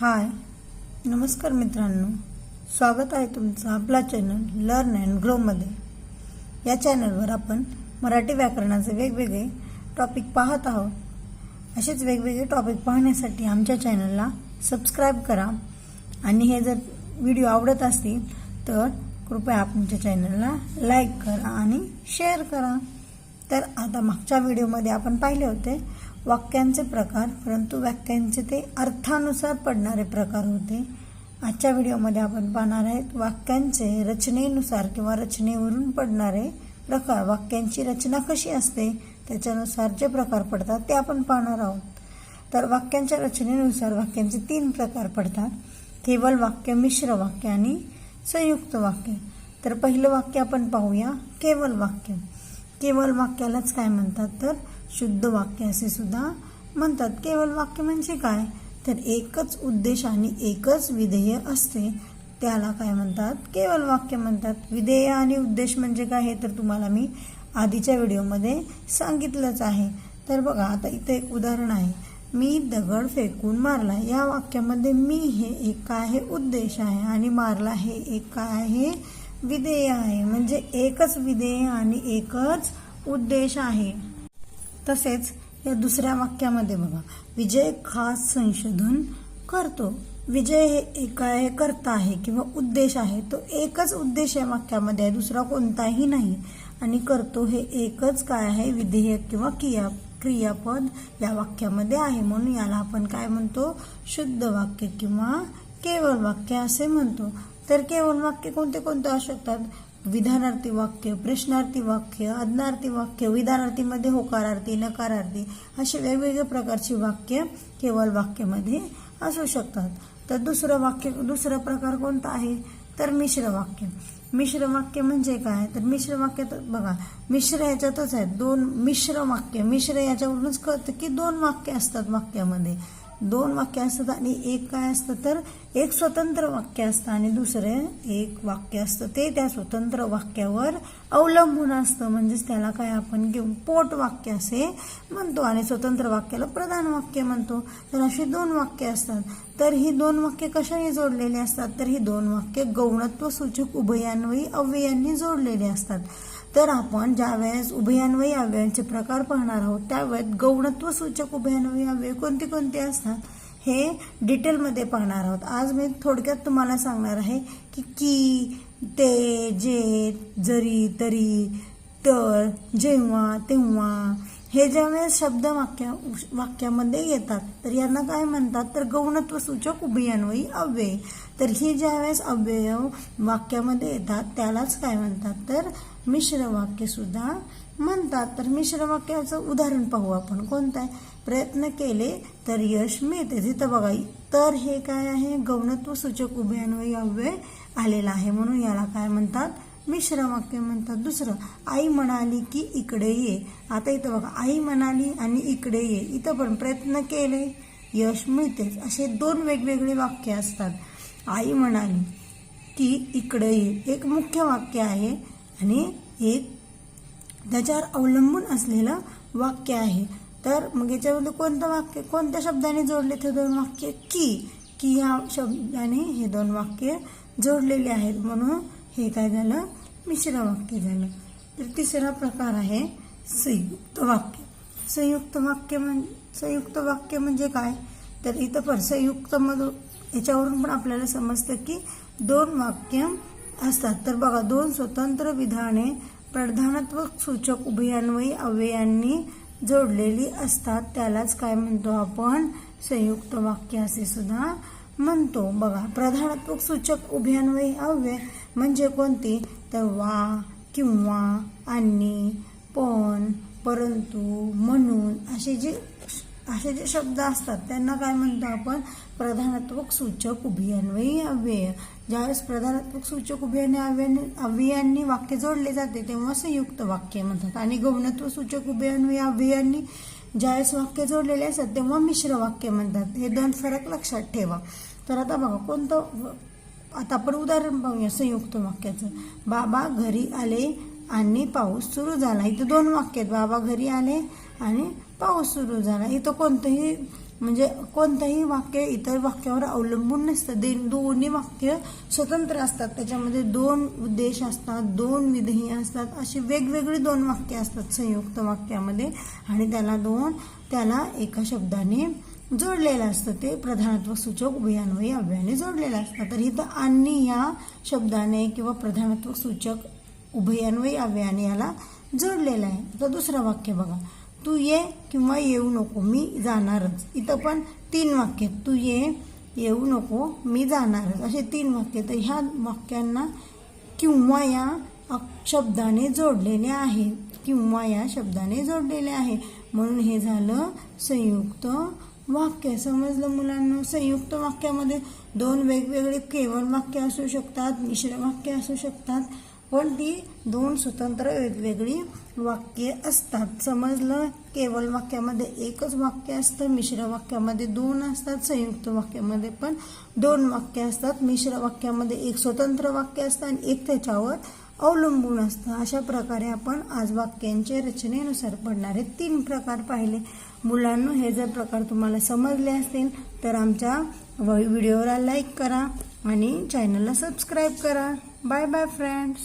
हाय. नमस्कार मित्रांनो. स्वागत आहे तुमचं आपला चॅनल लर्न अँड ग्रोमध्ये या चॅनलवर आपण मराठी व्याकरणाचे वेगवेगळे टॉपिक पाहत आहोत. असेच वेगवेगळे टॉपिक पाहण्यासाठी आमच्या चॅनलला सबस्क्राईब करा. आणि हे जर व्हिडिओ आवडत असतील तर कृपया आमच्या चॅनलला लाईक करा आणि शेअर करा. तर आता मागच्या व्हिडिओमध्ये आपण पाहिले होते वाक्यांचे प्रकार परंतु वाक्यांचे ते अर्थानुसार पडणारे प्रकार होते. आजच्या व्हिडिओमध्ये आपण पाहणार आहेत वाक्यांचे रचनेनुसार किंवा रचनेवरून पडणारे प्रकार. वाक्यांची रचना कशी असते त्याच्यानुसार जे प्रकार पडतात ते आपण पाहणार आहोत. तर वाक्यांच्या रचनेनुसार वाक्यांचे तीन प्रकार पडतात. केवळ वाक्य मिश्र वाक्य आणि संयुक्त वाक्य. तर पहिलं वाक्य आपण पाहूया केवळ वाक्य. केवळ वाक्यालाच काय म्हणतात तर शुद्ध वाक्य असे सुद्धा म्हणतात. केवळ वाक्य म्हणजे काय? तर एकच उद्देश आणि एकच विधेय असते. त्याला काय म्हणतात? केवळ वाक्य म्हणतात. विधेय आणि उद्देश म्हणजे काय हे तर तुम्हाला मी आधीच्या व्हिडिओमध्ये सांगितलंच आहे. तर बघा आता इथे एक उदाहरण आहे. मी दगड फेकून मारला. या वाक्यामध्ये मी हे एक काय आहे? उद्देश आहे. आणि मारला हे एक काय आहे? विधेय आहे. म्हणजे एकच विधेय आणि एकच उद्देश आहे. तसेच या दुसऱ्या वाक्यामध्ये बघा विजय खास संशोधन करतो. विजय हे एका हे करता आहे किंवा उद्देश आहे तो एकच उद्देश या वाक्यामध्ये आहे दुसरा कोणताही नाही. आणि करतो हे एकच काय आहे विधेयक किंवा क्रिया क्रियापद या वाक्यामध्ये आहे. म्हणून याला आपण काय म्हणतो? शुद्ध वाक्य किंवा केवळ वाक्य असे म्हणतो. तर केवळ वाक्य कोणते कोणते असू शकतात? विधानार्थी वाक्य प्रश्नार्थी वाक्य आज्ञार्थी वाक्य विधानार्थीमध्ये होकारार्थी नकारार्थी असे वेगवेगळ्या प्रकारची वाक्य केवळ वाक्यामध्ये असू शकतात. तर दुसरं वाक्य दुसरा प्रकार कोणता आहे? तर मिश्र वाक्य. मिश्र वाक्य म्हणजे काय? तर मिश्र वाक्य तर बघा मिश्र याच्यातच आहे दोन मिश्र वाक्य मिश्र याच्यावरूनच कळतं की दोन वाक्य असतात वाक्यामध्ये. दोन वाक्य असतात आणि एक काय असतं तर एक स्वतंत्र वाक्य असतं आणि दुसरे एक वाक्य असतं. ते त्या स्वतंत्र वाक्यावर अवलंबून असतं. म्हणजेच त्याला काय आपण घेऊन पोट वाक्य असे म्हणतो आणि स्वतंत्र वाक्याला प्रधान वाक्य म्हणतो. तर अशी दोन वाक्य असतात. तर ही दोन वाक्य कशाने जोडलेली असतात? तर ही दोन वाक्य गौणत्व सूचक उभयान्वयी अव्ययांनी जोडलेली असतात. तर आपण ज्या वेळेस उभयान्वयी अव्ययांचे प्रकार पाहणार आहोत त्यावेळेस गौणत्व सूचक उभयान्वयी अव्यय कोणते कोणते असतात हे डिटेलमध्ये पाहणार आहोत. आज मी थोडक्यात तुम्हाला सांगणार आहे की की ते जे जरी तरी तर जेव्हा तेव्हा हे ज्यावेळेस शब्द वाक्या वाक्यामध्ये येतात तर यांना काय म्हणतात? तर गौणत्व सूचक उभयान्वयी अव्यय. तर ही ज्यावेळेस अव्ययव वाक्यामध्ये येतात त्यालाच काय म्हणतात? तर मिश्र वाक्य सुद्धा म्हणतात. तर मिश्र वाक्याचं उदाहरण पाहू आपण. कोणतं आहे? प्रयत्न केले तर यश मिळते. तिथं बघा तर हे काय आहे? गौणत्व सूचक उभयान्वयी अव्यय आलेला आहे. म्हणून याला काय म्हणतात? मिश्र वाक्य म्हणतात. दुसरं आई म्हणाली की इकडे ये. आता इथं बघा आई म्हणाली आणि इकडे ये. इथं पण प्रयत्न केले. यश मिळतेच. असे दोन वेगवेगळे वाक्य असतात. आई म्हणाली की इकडे ये. एक मुख्य वाक्य आहे आणि एक त्याच्यावर अवलंबून असलेलं वाक्य आहे. तर मग याच्यामध्ये कोणतं वाक्य कोणत्या शब्दाने जोडले ते दोन वाक्य? की. की ह्या शब्दाने हे दोन वाक्य जोडलेले आहेत. म्हणून हे काय झालं? मिश्र वाक्य झालं. तर तिसरा प्रकार आहे संयुक्त वाक्य. संयुक्त वाक्य म्हण संयुक्त वाक्य म्हणजे काय? तर इथं पण संयुक्त मधून याच्यावरून पण आपल्याला समजतं की दोन वाक्य असतात. तर बघा दोन स्वतंत्र विधाने प्रधानत्व सूचक उभयान्वयी अव्ययांनी जोडलेली असतात. त्यालाच काय म्हणतो आपण? संयुक्त वाक्य असे सुद्धा म्हणतो. बघा प्रधानात्मक सूचक उभयान्वयी अव्यय म्हणजे कोणती? तर वा किंवा आणि पण परंतु म्हणून असे जे असे जे शब्द असतात त्यांना काय म्हणतो आपण? प्रधानात्मक सूचक उभयान्वयी अव्यय. ज्यावेळेस प्रधानात्मक सूचक उभयान्वयी अव्ययाने अव्ययांनी वाक्य जोडले जाते तेव्हा संयुक्त वाक्य म्हणतात. आणि गौणत्व सूचक उभयान्वयी अव्ययांनी ज्यावेळेस वाक्य जोडलेले असतात तेव्हा मिश्र वाक्य म्हणतात. हे दोन फरक लक्षात ठेवा. तर आता बघा कोणतं आता आपण उदाहरण पाहूया संयुक्त वाक्याचं. बाबा घरी आले आणि पाऊस सुरू झाला. इथं दोन वाक्य आहेत. बाबा घरी आले आणि पाऊस सुरू झाला. इथं कोणतंही म्हणजे कोणतंही वाक्य इतर वाक्यावर अवलंबून नसतं. दे दोन्ही वाक्य स्वतंत्र असतात. त्याच्यामध्ये दोन उद्देश असतात दोन विधेय असतात. अशी वेगवेगळी दोन वाक्य असतात संयुक्त वाक्यामध्ये. आणि त्याला दोन त्याला एका शब्दाने जोडलेलं असतं ते प्रधानत्व सूचक उभयान्वयी अव्ययाने जोडलेलं असतं. तर इथं आणि या शब्दाने किंवा प्रधानत्व सूचक उभयान्वयी अव्ययाने याला जोडलेलं आहे. आता दुसरं वाक्य बघा. तू ये किंवा येऊ नको मी जाणारच. इथं पण तीन वाक्य आहेत. तू ये येऊ नको मी जाणारच. असे तीन वाक्य तर ह्या वाक्यांना किंवा या शब्दाने जोडलेले आहे किंवा या शब्दाने जोडलेले आहे. म्हणून हे झालं संयुक्त वाक्य. समजलं मुलांना? संयुक्त वाक्यामध्ये दोन वेगवेगळे केवळ वाक्य असू शकतात मिश्र वाक्य असू शकतात पण ती दोन स्वतंत्र वेगवेगळी वाक्ये असतात. समजलं? केवळ वाक्यामध्ये एकच वाक्य असतं मिश्र वाक्यामध्ये दोन असतात संयुक्त वाक्यामध्ये पण दोन वाक्य असतात. मिश्र वाक्यामध्ये एक स्वतंत्र वाक्य असतं आणि एक त्याच्यावर अवलंबून असतं. अशा प्रकारे आपण आज वाक्यांचे रचनेनुसार पडणारे तीन प्रकार पाहिले. मुलांना हे जर प्रकार तुम्हाला समजले असतील तर आमच्या व्हिडिओला लाईक करा आणि चॅनलला सबस्क्राईब करा. Bye bye friends